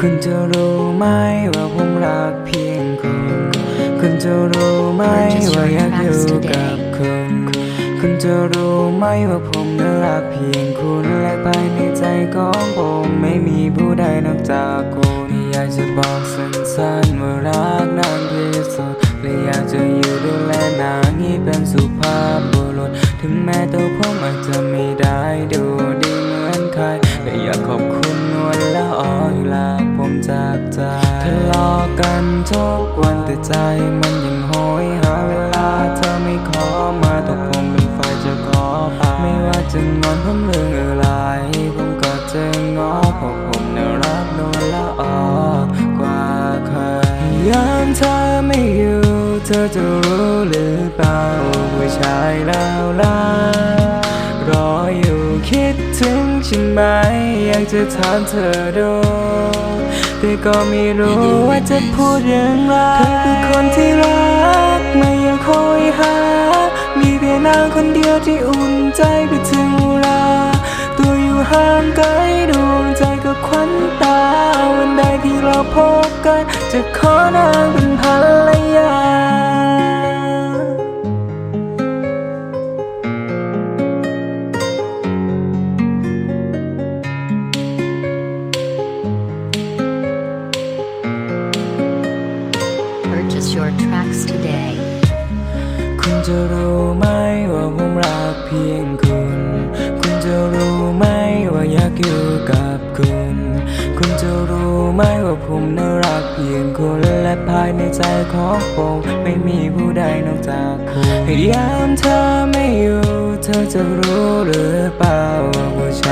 คุณจะรู้ไหมว่าผมรักเพียงคุณ คุณจะรู้ไหมว่าอยากอยู่กับคุณ คุณจะรู้ไหมว่าผมนั้นรักเพียงคุณและภายในใจของผมไม่มีผู้ใดนอกจากคุณอยากจะบอกสั้นๆว่ารักนานที่สุดและอยากจะอยู่ดูแลนางนี้เป็นสุภาพบุรุษ ถึงแม้ตัวผมอาจจะไม่ได้ดู กันทุกวันแต่ใจมันยังโหยหาเวลาเธอไม่ขอมาต่ผมเป็นฝ่ายจะขอไปไม่ว่าจะงอนผมเรื่องอะไรผมก็จะงอเพราะผมน่ารักนวลละออกว่าใครยามเธอไม่อยู่เธอจะรู้หรือเปล่าว่าผู้ชายแล้วล่ะรออยู่คิดถึง ฉันไหม อยากจะถามเธอดูแต่ก็ไม่รู้ว่าจะพูดอย่างไรเธอคือคนที่รัก ไม่อยากคอยหา มีเพียงนางคนเดียวที่อุ่นใจไปถึงเวลา ตัวอยู่ห่างไกลดวงใจกับควันตา วันใดที่เราพบกัน จะขอนาง your tracks today. คุณจะรู้ไหมว่าผมรักเพียงคุณ คุณจะรู้ไหมว่าอยากอยู่กับคุณ คุณจะรู้ไหมว่าผมน่ารักเพียงคุณและภายในใจของผมไม่มีผู้ใดนอกจากคุณยามเธอไม่อยู่ เธอจะรู้หรือเปล่าว่าผู้ชา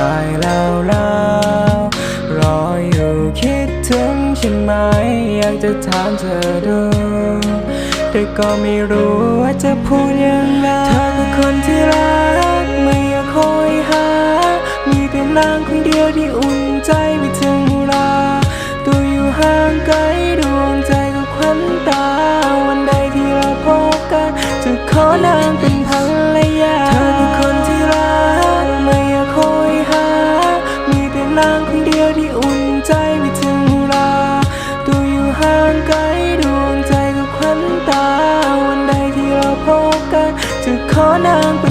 จะถามเธอดูแต่ก็ไม่รู้ว่าจะพูดยังไงเธอคือคนที่รัก ไม่อยากคอยหา มีเพียงนางคนเดียวที่อุ่น ขอนางเป็น